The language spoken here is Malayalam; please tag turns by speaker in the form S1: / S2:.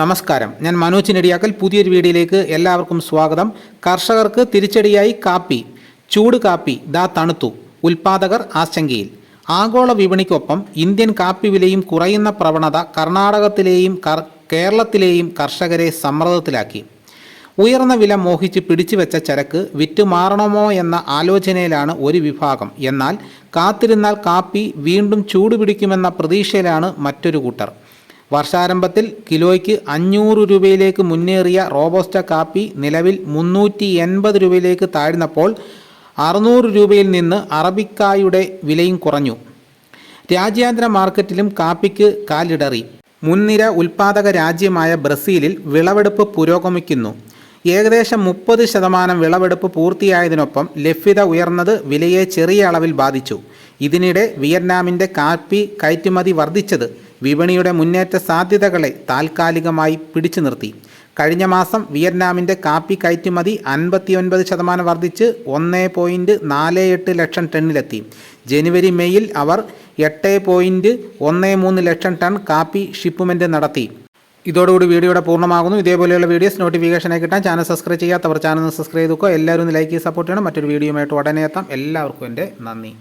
S1: നമസ്കാരം. ഞാൻ മനോജ് നെടിയാക്കൽ പുതിയൊരു വീഡിയോയിലേക്ക് എല്ലാവർക്കും സ്വാഗതം. കർഷകർക്ക് തിരിച്ചടിയായി കാപ്പി ചൂട് കാപ്പി ദാ തണുത്തു. ഉൽപാദകർ ആശങ്കയിൽ. ആഗോള വിപണിക്കൊപ്പം ഇന്ത്യൻ കാപ്പി വിലയും കുറയുന്ന പ്രവണത കർണാടകത്തിലെയും കർ- കേരളത്തിലെയും കർഷകരെ സമ്മർദ്ദത്തിലാക്കി. ഉയർന്ന വില മോഹിച്ച് പിടിച്ചുവെച്ച ചരക്ക് വിറ്റുമാറണമോ എന്ന ആലോചനയിലാണ് ഒരു വിഭാഗം. എന്നാൽ കാത്തിരുന്നാൽ കാപ്പി വീണ്ടും ചൂടുപിടിക്കുമെന്ന പ്രതീക്ഷയിലാണ് മറ്റൊരു കൂട്ടർ. വർഷാരംഭത്തിൽ കിലോയ്ക്ക് അഞ്ഞൂറ് രൂപയിലേക്ക് മുന്നേറിയ റോബോസ്റ്റ കാപ്പി നിലവിൽ മുന്നൂറ്റി എൺപത് രൂപയിലേക്ക് താഴ്ന്നപ്പോൾ അറുന്നൂറ് രൂപയിൽ നിന്ന് അറബിക്കായുടെ വിലയും കുറഞ്ഞു. രാജ്യാന്തര മാർക്കറ്റിലും കാപ്പിക്ക് കാലിടറി. മുൻനിര ഉൽപാദക രാജ്യമായ ബ്രസീലിൽ വിളവെടുപ്പ് പുരോഗമിക്കുന്നു. ഏകദേശം മുപ്പത് ശതമാനം വിളവെടുപ്പ് പൂർത്തിയായതിനൊപ്പം ലഭ്യത ഉയർന്നത് വിലയെ ചെറിയ അളവിൽ ബാധിച്ചു. ഇതിനിടെ വിയറ്റ്നാമിന്റെ കാപ്പി കയറ്റുമതി വർദ്ധിച്ചത് വിപണിയുടെ മുന്നേറ്റ സാധ്യതകളെ താൽക്കാലികമായി പിടിച്ചു നിർത്തി. കഴിഞ്ഞ മാസം വിയറ്റ്നാമിന്റെ കാപ്പി കയറ്റുമതി അൻപത്തിയൊൻപത് ശതമാനം വർദ്ധിച്ച് ഒന്ന് പോയിന്റ് നാല് എട്ട് ലക്ഷം ടണ്ണിലെത്തി. ജനുവരി മെയ്യിൽ അവർ എട്ട് പോയിന്റ് ഒന്ന് മൂന്ന് ലക്ഷം ടൺ കാപ്പി ഷിപ്പ്മെന്റ് നടത്തി. ഇതോടുകൂടി വീഡിയോയുടെ പൂർണമാകുന്നു. ഇതേപോലെയുള്ള വീഡിയോസ് നോട്ടിഫിക്കേഷനായി കിട്ടാൻ ചാനൽ സബ്സ്ക്രൈബ് ചെയ്യാത്തവർ ചാനൽ സബ്സ്ക്രൈബ് ചെയ്തുക്കോ. എല്ലാവരും ലൈക്ക് ചെയ്ത് സപ്പോർട്ട് ചെയ്യണം. മറ്റൊരു വീഡിയോയുമായിട്ട് ഉടനെ എത്താം. എല്ലാവർക്കും എന്റെ നന്ദി.